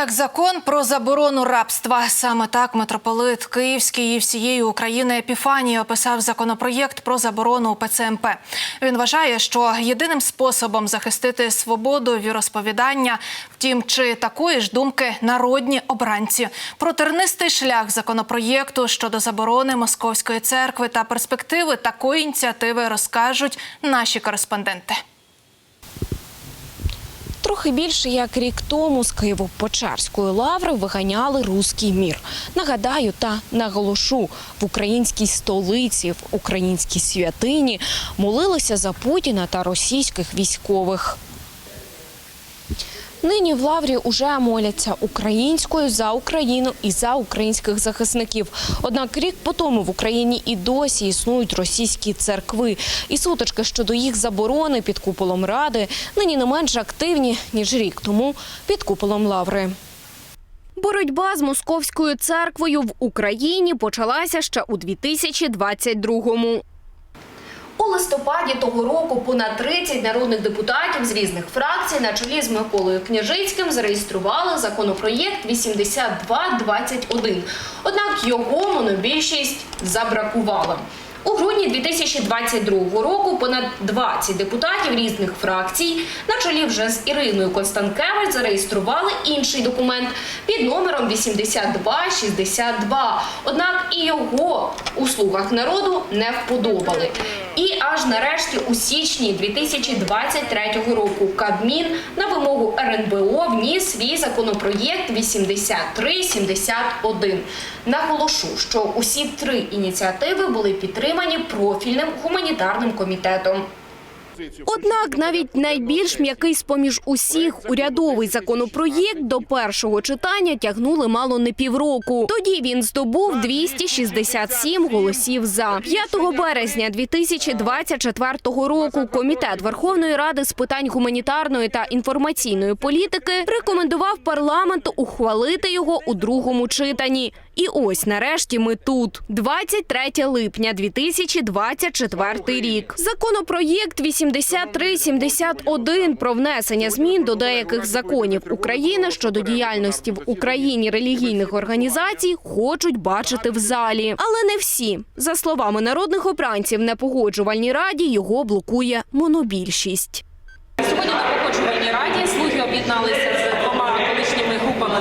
як закон про заборону рабства. Саме так митрополит Київський і всієї України Епіфанії описав законопроєкт про заборону ПЦМП. Він вважає, що єдиним способом захистити свободу віросповідання, втім, чи такої ж думки народні обранці. Про тернистий шлях законопроєкту щодо заборони московської церкви та перспективи такої ініціативи розкажуть наші кореспонденти. Трохи більше як рік тому з Києво-Печерської лаври виганяли руський мір. Нагадаю та наголошу, в українській столиці, в українській святині молилися за Путіна та російських військових. Нині в лаврі уже моляться українською за Україну і за українських захисників. Однак рік по тому в Україні і досі існують російські церкви. І сутички щодо їх заборони під куполом ради нині не менш активні ніж рік тому під куполом лаври. Боротьба з московською церквою в Україні почалася ще у 2022-му. У листопаді того року понад 30 народних депутатів з різних фракцій на чолі з Миколою Княжицьким зареєстрували законопроєкт 8221. Однак його монобільшість забракувала. У грудні 2022 року понад 20 депутатів різних фракцій на чолі вже з Іриною Констанкевич зареєстрували інший документ під номером 8262. Однак і його у слугах народу не вподобали. І аж нарешті у січні 2023 року Кабмін на вимогу РНБО вніс свій законопроєкт 8371. Наголошу, що усі три ініціативи були підтримані профільним гуманітарним комітетом. Однак навіть найбільш м'який з поміж усіх урядовий законопроєкт до першого читання тягнули мало не півроку. Тоді він здобув 267 голосів за 5 березня 2024 року. Комітет Верховної Ради з питань гуманітарної та інформаційної політики рекомендував парламенту ухвалити його у другому читанні. І ось нарешті ми тут. 23 липня 2024 рік. Законопроєкт 8371 про внесення змін до деяких законів України щодо діяльності в Україні релігійних організацій хочуть бачити в залі. Але не всі. За словами народних обранців, на погоджувальній раді його блокує монобільшість. Сьогодні на погоджувальній раді слуги об'єдналися з двома колишніми групами,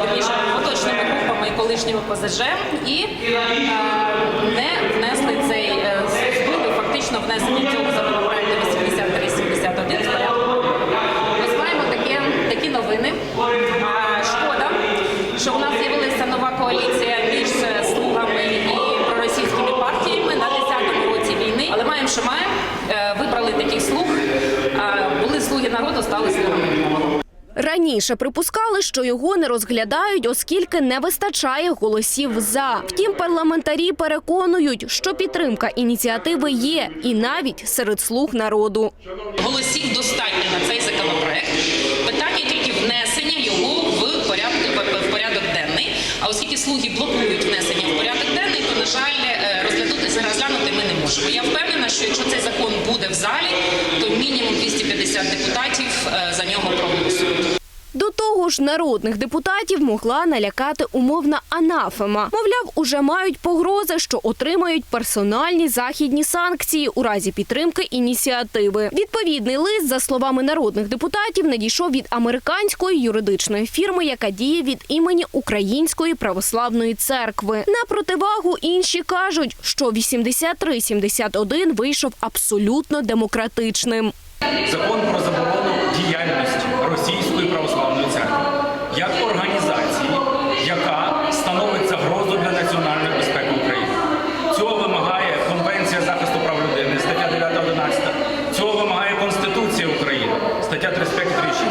колишніми ПЗЖ і е, не внесли цей е, фактично внесення цього законопроекту 8371 з порядку. Ось маємо таке, такі новини. Е, шкода, що в нас з'явилася нова коаліція між слугами і проросійськими партіями на 10-му році війни. Але маємо, що маємо. Вибрали таких слуг. Були слуги народу, стали слугами. Раніше припускали, що його не розглядають, оскільки не вистачає голосів за. Втім, парламентарі переконують, що підтримка ініціативи є, і навіть серед слуг народу. Голосів достатньо на цей законопроект. Питання тільки внесення його в порядок, в порядок денний. А оскільки слуги блокують внесення в порядок денний, то на жаль, е, розглянути розглянути ми не можемо. Я впевнена, що якщо цей закон буде в залі, то мінімум 250 депутатів е, за нього проголосують. До того ж, народних депутатів могла налякати умовна анафема. Мовляв, уже мають погрози, що отримають персональні західні санкції у разі підтримки ініціативи. Відповідний лист, за словами народних депутатів, надійшов від американської юридичної фірми, яка діє від імені Української православної церкви. На противагу інші кажуть, що 8371 вийшов абсолютно демократичним. Закон про заборону діяльності Російської православної церкви як організації, яка становить загрозу для національної безпеки України. Цього вимагає Конвенція захисту прав людини, стаття 9.11. Цього вимагає Конституція України, стаття 35-36,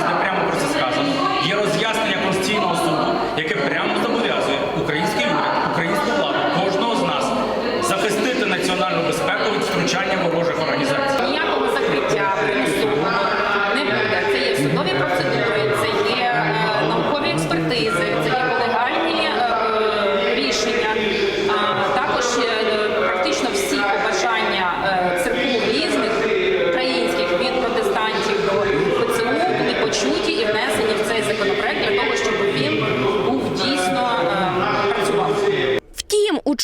де прямо про це сказано. Є роз'яснення Конституційного суду, яке прямо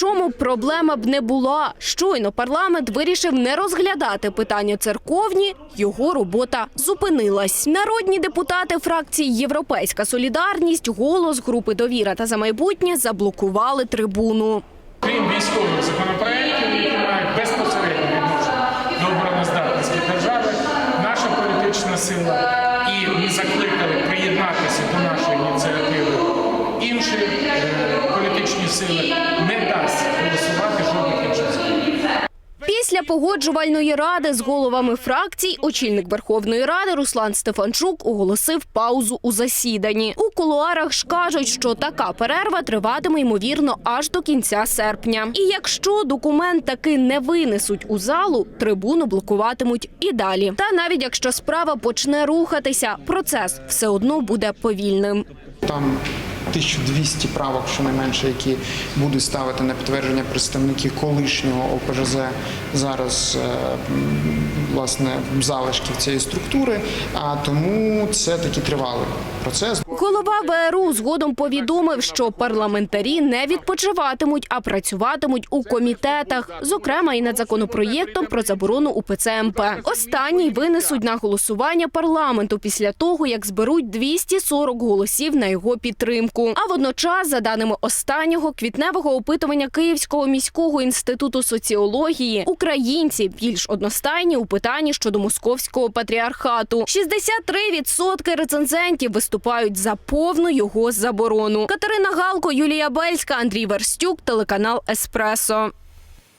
чому проблема б не була. Щойно парламент вирішив не розглядати питання церковні, його робота зупинилась. Народні депутати фракції Європейська солідарність, голос групи довіра та за майбутнє заблокували трибуну. Крім військових законопроєктів, які мають безпосередньо відношення до обороноздатності держави, наша політична сила і ми закликали приєднатися до нашої ініціативи інші е, політичні сили погоджувальної ради з головами фракцій очільник Верховної Ради Руслан Стефанчук оголосив паузу у засіданні. У кулуарах ж кажуть, що така перерва триватиме ймовірно аж до кінця серпня. І якщо документ таки не винесуть у залу, трибуну блокуватимуть і далі. Та навіть якщо справа почне рухатися, процес все одно буде повільним. Там 1200 правок, щонайменше, які будуть ставити на підтвердження представники колишнього ОПЖЗ зараз е, залишків цієї структури. А тому це такий тривалий процес. Голова ВРУ згодом повідомив, що парламентарі не відпочиватимуть, а працюватимуть у комітетах, зокрема і над законопроєктом про заборону УПЦ МП. Останній винесуть на голосування парламенту після того, як зберуть 240 голосів на його підтримку. А водночас, за даними останнього квітневого опитування Київського міського інституту соціології, українці більш одностайні у питанні щодо московського патріархату. 63% рецензентів виступають за повну його заборону. Катерина Галко, Юлія Бельська, Андрій Верстюк, телеканал Еспресо.